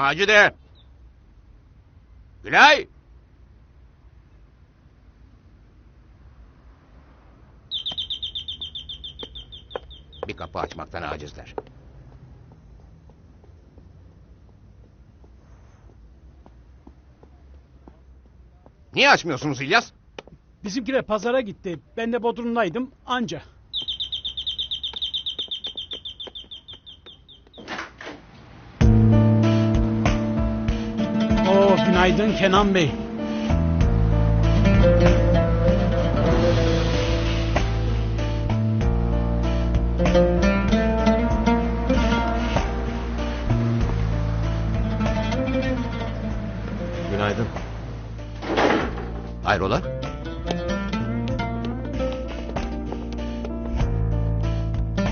Macide! Gülay! Bir kapı açmaktan acizler. Niye açmıyorsunuz İlyas? Bizimkiler pazara gitti. Ben de Bodrum'daydım anca. Günaydın Kenan Bey. Günaydın. Hayrola?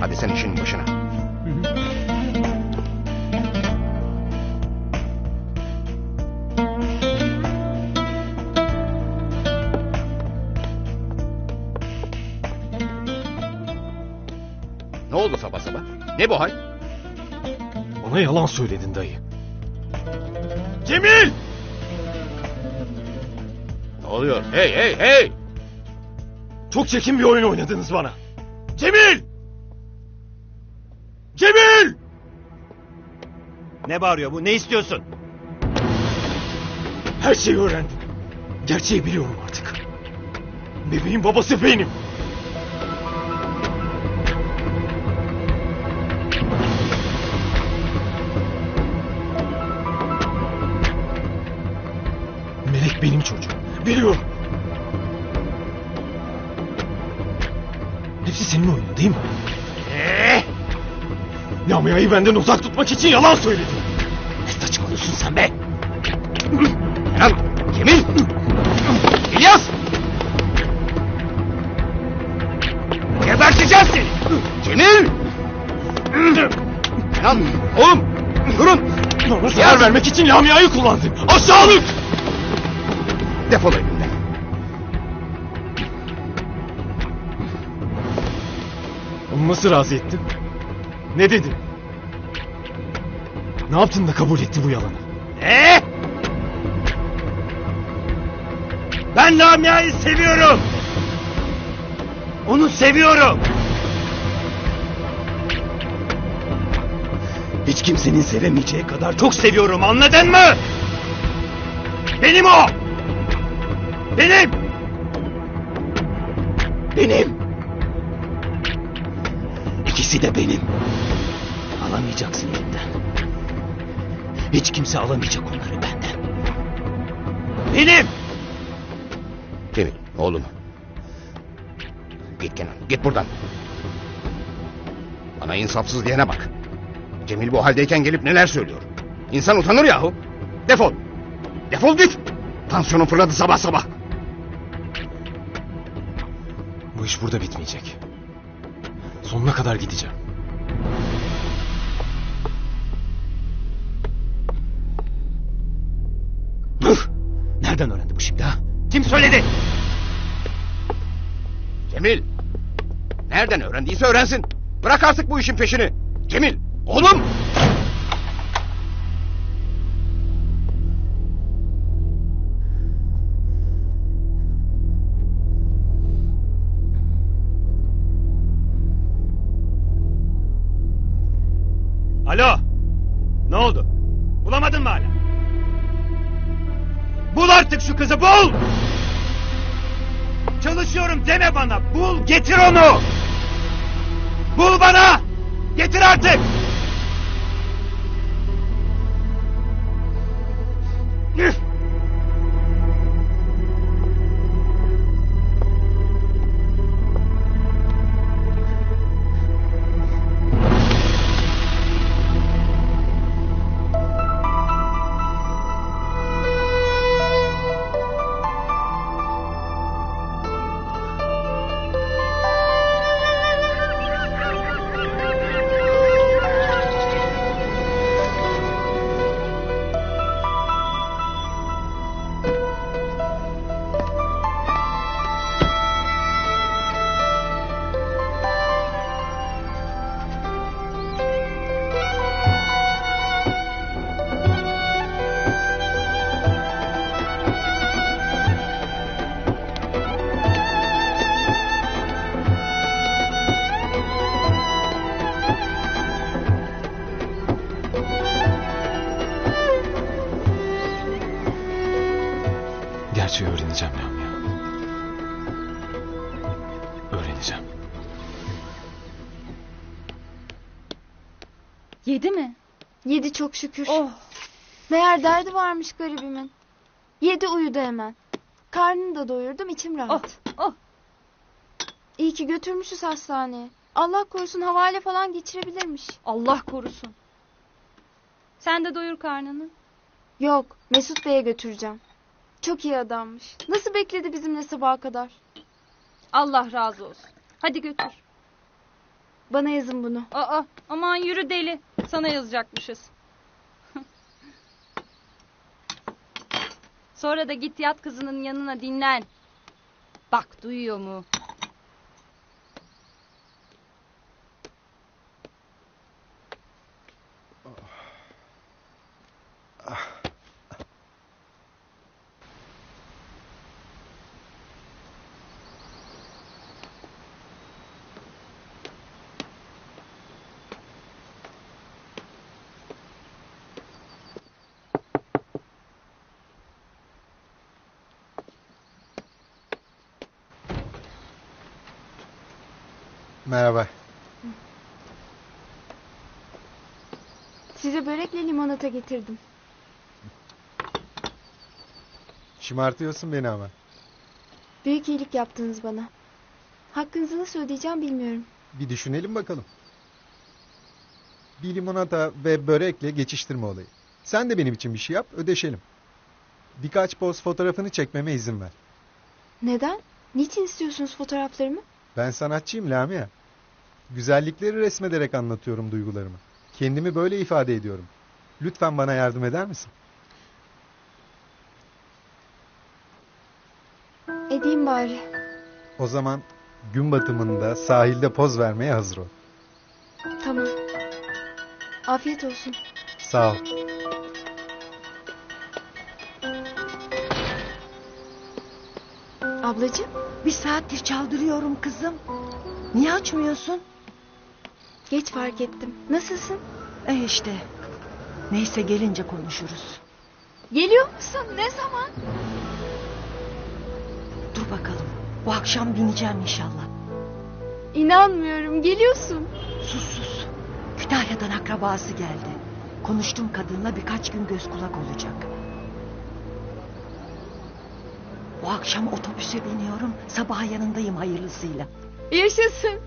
Hadi sen işinin başına. Oldu sabah sabah? Ne bu hal? Ona yalan söyledin dayı. Cemil! Ne oluyor? Hey hey hey! Çok çirkin bir oyun oynadınız bana. Cemil! Cemil! Ne bağırıyor bu? Ne istiyorsun? Her şeyi öğrendim. Gerçeği biliyorum artık. Bebeğin babası benim. Biliyorum. Hepsi senin oyunun değil mi? Eh! Lamia'yı benden uzak tutmak için yalan söyledin. Ne saçmalıyorsun sen be? Kenan! Cemil! İlyas! Geberteceğiz seni! Cemil! Kenan! Oğlum! Durun! Bana zarar vermek için Lamia'yı kullandın. Aşağılık! Defol evimden. Nasıl razı ettin? Ne dedin? Ne yaptın da kabul etti bu yalanı? Ne? Ben Lamia'yı seviyorum. Onu seviyorum. Hiç kimsenin sevemeyeceği kadar çok seviyorum anladın mı? Benim o. Benim. Benim. İkisi de benim. Alamayacaksın elimden. Hiç kimse alamayacak onları benden. Benim. Cemil, oğlum. Git Kenan, git buradan. Bana insafsız diyene bak. Cemil bu haldeyken gelip neler söylüyor. İnsan utanır yahu. Defol. Defol git. Tansiyonum fırladı sabah sabah. İş burada bitmeyecek. Sonuna kadar gideceğim. Dur. Nereden öğrendi bu şimdi ha? Kim söyledi? Cemil. Nereden öğrendiyse öğrensin. Bırak artık bu işin peşini. Cemil, oğlum. Alo. Ne oldu? Bulamadın mı hala? Bul artık şu kızı bul. Çalışıyorum deme bana. Bul getir onu. Bul bana. Getir artık. Üf! Yedi mi? Yedi çok şükür. Oh. Meğer derdi varmış garibimin. Yedi uyudu hemen. Karnını da doyurdum içim rahat. Oh. Oh. İyi ki götürmüşüz hastaneye. Allah korusun havale falan geçirebilirmiş. Allah korusun. Sen de doyur karnını. Yok Mesut Bey'e götüreceğim. Çok iyi adammış. Nasıl bekledi bizimle sabaha kadar? Allah razı olsun. Hadi götür. Bana yazın bunu. Aa, aman yürü deli. Sana yazacakmışız. Sonra da git yat kızının yanına dinlen. Bak duyuyor mu? Merhaba. Size börekle limonata getirdim. Şımartıyorsun beni ama. Büyük iyilik yaptınız bana. Hakkınızı nasıl ödeyeceğim bilmiyorum. Bir düşünelim bakalım. Bir limonata ve börekle geçiştirme olayı. Sen de benim için bir şey yap, ödeşelim. Birkaç poz fotoğrafını çekmeme izin ver. Neden? Niçin istiyorsunuz fotoğraflarımı? Ben sanatçıyım Lamia. Güzellikleri resmederek anlatıyorum duygularımı. Kendimi böyle ifade ediyorum. Lütfen bana yardım eder misin? Edeyim bari. O zaman gün batımında sahilde poz vermeye hazır ol. Tamam. Afiyet olsun. Sağ ol. Ablacığım Bir saattir çaldırıyorum kızım. Niye açmıyorsun? Geç fark ettim. Nasılsın? E işte. Neyse gelince konuşuruz. Geliyor musun? Ne zaman? Dur bakalım. Bu akşam bineceğim inşallah. İnanmıyorum. Geliyorsun. Sus sus. Kütahya'dan akrabası geldi. Konuştum kadınla birkaç gün göz kulak olacak. Bu akşam otobüse biniyorum. Sabah yanındayım hayırlısıyla. Yaşasın.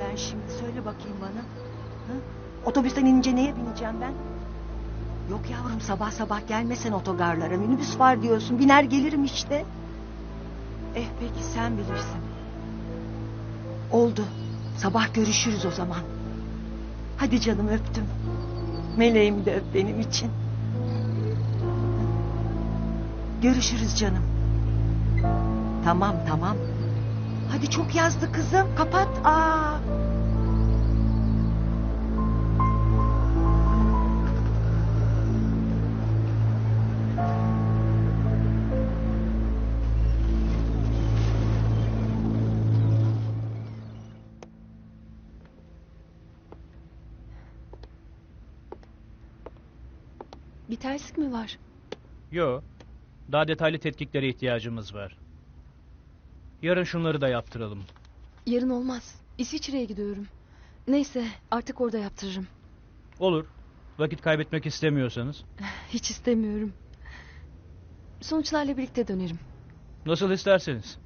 Ben şimdi? Söyle bakayım bana. Hı? Otobüsten inince neye bineceğim ben? Yok yavrum sabah sabah gelmesen otogarlara. Minibüs var diyorsun. Biner gelirim işte. Eh peki sen bilirsin. Oldu. Sabah görüşürüz o zaman. Hadi canım öptüm. Meleğimi de öp benim için. Görüşürüz canım. Tamam tamam. Hadi çok yazdı kızım. Kapat. Aa. Bir terslik mi var? Yo. Daha detaylı tetkiklere ihtiyacımız var. Yarın şunları da yaptıralım. Yarın olmaz. İsviçre'ye gidiyorum. Neyse artık orada yaptırırım. Olur. Vakit kaybetmek istemiyorsanız. Hiç istemiyorum. Sonuçlarla birlikte dönerim. Nasıl isterseniz.